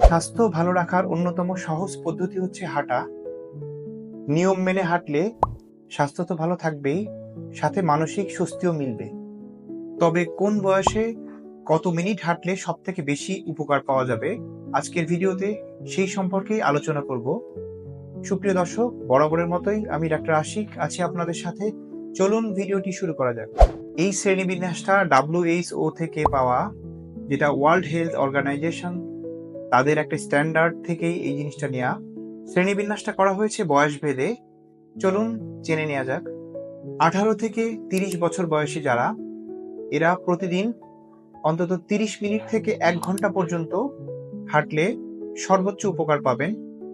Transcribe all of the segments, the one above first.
স্বাস্থ্য ভালো রাখার অন্যতম সহজ পদ্ধতি হচ্ছে হাঁটা। নিয়ম মেনে হাঁটলে স্বাস্থ্য তো ভালো থাকবেই, সাথে মানসিক স্বস্তিও মিলবে। তবে কোন বয়সে কত মিনিট হাঁটলে সব থেকে বেশি উপকার পাওয়া যাবে? আজকের ভিডিওতে সেই সম্পর্কেই আলোচনা করব। সুপ্রিয় দর্শক, বরাবরের মতোই আমি ডাক্তার আশিক আছি আপনাদের সাথে। চলুন ভিডিওটি শুরু করা যাক। এই শ্রেণীবিন্যাসটা ডাব্লিউএইচও থেকে পাওয়া, যেটা ওয়ার্ল্ড হেলথ অর্গানাইজেশন তাদের একটা স্ট্যান্ডার্ড থেকেই এই জিনিসটা নেওয়া শ্রেণীবিন্যাসটা করা হয়েছে বয়স ভেদে। চলুন জেনে নেওয়া যাক। আঠারো থেকে তিরিশ বছর বয়সী যারা, এরা প্রতিদিন অন্তত তিরিশ মিনিট থেকে এক ঘণ্টা পর্যন্ত হাঁটলে সর্বোচ্চ উপকার পাবেন।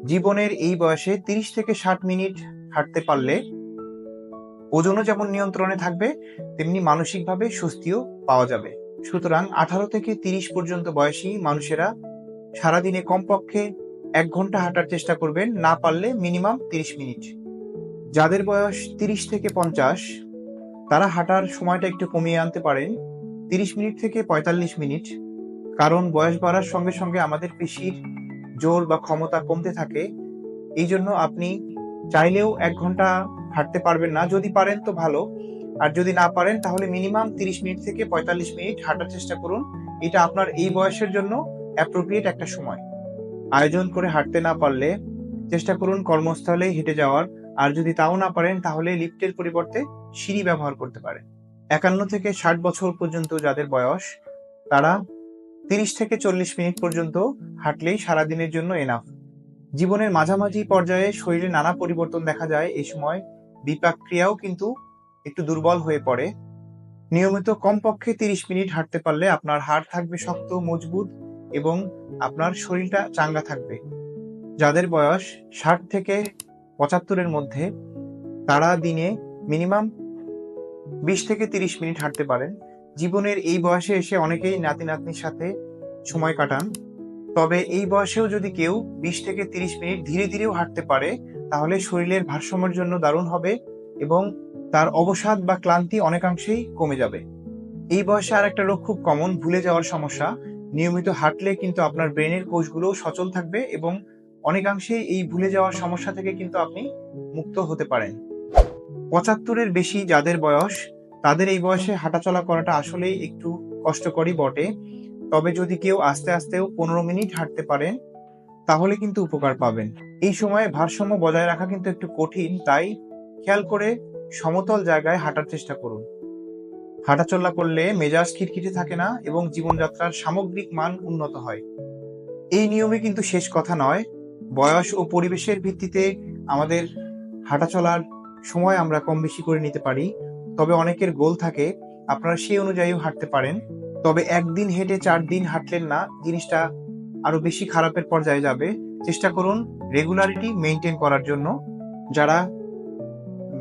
জীবনের এই বয়সে তিরিশ থেকে ষাট মিনিট হাঁটতে পারলে ওজনও যেমন নিয়ন্ত্রণে থাকবে, তেমনি মানসিকভাবে স্বস্তিও পাওয়া যাবে। সুতরাং আঠারো থেকে তিরিশ পর্যন্ত বয়সী মানুষেরা সারাদিনে কমপক্ষে এক ঘণ্টা হাঁটার চেষ্টা করবেন, না পারলে মিনিমাম তিরিশ মিনিট। যাদের বয়স তিরিশ থেকে পঞ্চাশ, তারা হাঁটার সময়টা একটু কমিয়ে আনতে পারেন। তিরিশ মিনিট থেকে পঁয়তাল্লিশ মিনিট, কারণ বয়স বাড়ার সঙ্গে সঙ্গে আমাদের পেশির জোর বা ক্ষমতা কমতে থাকে। এই জন্য আপনি চাইলেও এক ঘণ্টা হাঁটতে পারবেন না। যদি পারেন তো ভালো, আর যদি না পারেন তাহলে মিনিমাম তিরিশ মিনিট থেকে পঁয়তাল্লিশ মিনিট হাঁটার চেষ্টা করুন। এটা আপনার এই বয়সের জন্য অ্যাপ্রোপ্রিয়েট একটা সময়। আয়োজন করে হাঁটতে না পারলে চেষ্টা করুন কর্মস্থলে হেঁটে যাওয়ার। আর যদি তাও না পারেন, তাহলে লিফটের পরিবর্তে সিঁড়ি ব্যবহার করতে পারেন। একান্ন থেকে ষাট বছর পর্যন্ত যাদের বয়স, তারা তিরিশ থেকে চল্লিশ মিনিট পর্যন্ত হাঁটলেই সারাদিনের জন্য এনাফ জীবনের মাঝামাঝি পর্যায়ে শরীরে নানা পরিবর্তন দেখা যায়। এই সময় বিপাক ক্রিয়াও কিন্তু একটু দুর্বল হয়ে পড়ে। নিয়মিত কমপক্ষে তিরিশ মিনিট হাঁটতে পারলে আপনার হাড় থাকবে শক্ত, মজবুত এবং আপনার শরীরটা চাঙ্গা থাকবে। যাদের বয়স ষাট থেকে পঁচাত্তরের মধ্যে, তারা দিনে মিনিমাম বিশ থেকে তিরিশ মিনিট হাঁটতে পারেন। জীবনের এই বয়সে এসে অনেকেই নাতি নাতনির সাথে সময় কাটান। তবে এই বয়সেও যদি কেউ বিশ থেকে তিরিশ মিনিট ধীরে ধীরেও হাঁটতে পারে, তাহলে শরীরের ভারসাম্যের জন্য দারুণ হবে এবং তার অবসাদ বা ক্লান্তি অনেকাংশেই কমে যাবে। এই বয়সে আর একটা রোগ খুব কমন ভুলে যাওয়ার সমস্যা নিয়মিত হাঁটলে কিন্তু আপনার ব্রেনের কোষগুলো সচল থাকবে এবং অনেকাংশেই এই ভুলে যাওয়ার সমস্যা থেকে কিন্তু আপনি মুক্ত হতে পারেন। পঁচাত্তরের বেশি যাদের বয়স, তাদের এই বয়সে হাঁটাচলা করাটা আসলেই একটু কষ্টকরই বটে। তবে যদি কেউ আস্তে আস্তেও পনেরো মিনিট হাঁটতে পারেন তাহলে কিন্তু উপকার পাবেন। এই সময়ে ভারসাম্য বজায় রাখা কিন্তু একটু কঠিন, তাই খেয়াল করে সমতল জায়গায় হাঁটার চেষ্টা করুন। হাঁটাচলা করলে মেজাজ খিটখিটে থাকে না এবং জীবনযাত্রার সামগ্রিক মান উন্নত হয়। এই নিয়মে কিন্তু শেষ কথা নয়, বয়স ও পরিবেশের ভিত্তিতে আমাদের হাঁটাচলার সময় আমরা কম বেশি করে নিতে পারি। তবে অনেকের গোল থাকে, আপনারা সেই অনুযায়ীও হাঁটতে পারেন। তবে একদিন হেঁটে চার দিন হাঁটলেন না, জিনিসটা আরও বেশি খারাপের পর্যায়ে যাবে। চেষ্টা করুন রেগুলারিটি মেনটেন করার জন্য। যারা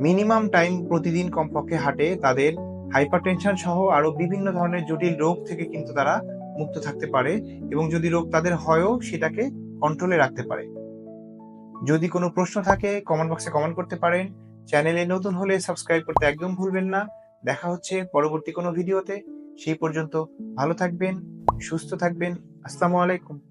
মিনিমাম টাইম প্রতিদিন কমপক্ষে হাঁটে, তাদের হাইপারটেনশন সহ আরও বিভিন্ন ধরনের জটিল রোগ থেকে কিন্তু তারা মুক্ত থাকতে পারে এবং যদি রোগ তাদের হয়ও সেটাকে কন্ট্রোলে রাখতে পারে। যদি কোনো প্রশ্ন থাকে কমেন্ট বক্সে কমেন্ট করতে পারেন। চ্যানেলে নতুন হলে সাবস্ক্রাইব করতে একদম ভুলবেন না। দেখা হচ্ছে পরবর্তী কোনো ভিডিওতে। সেই পর্যন্ত ভালো থাকবেন, সুস্থ থাকবেন। আসসালামু আলাইকুম।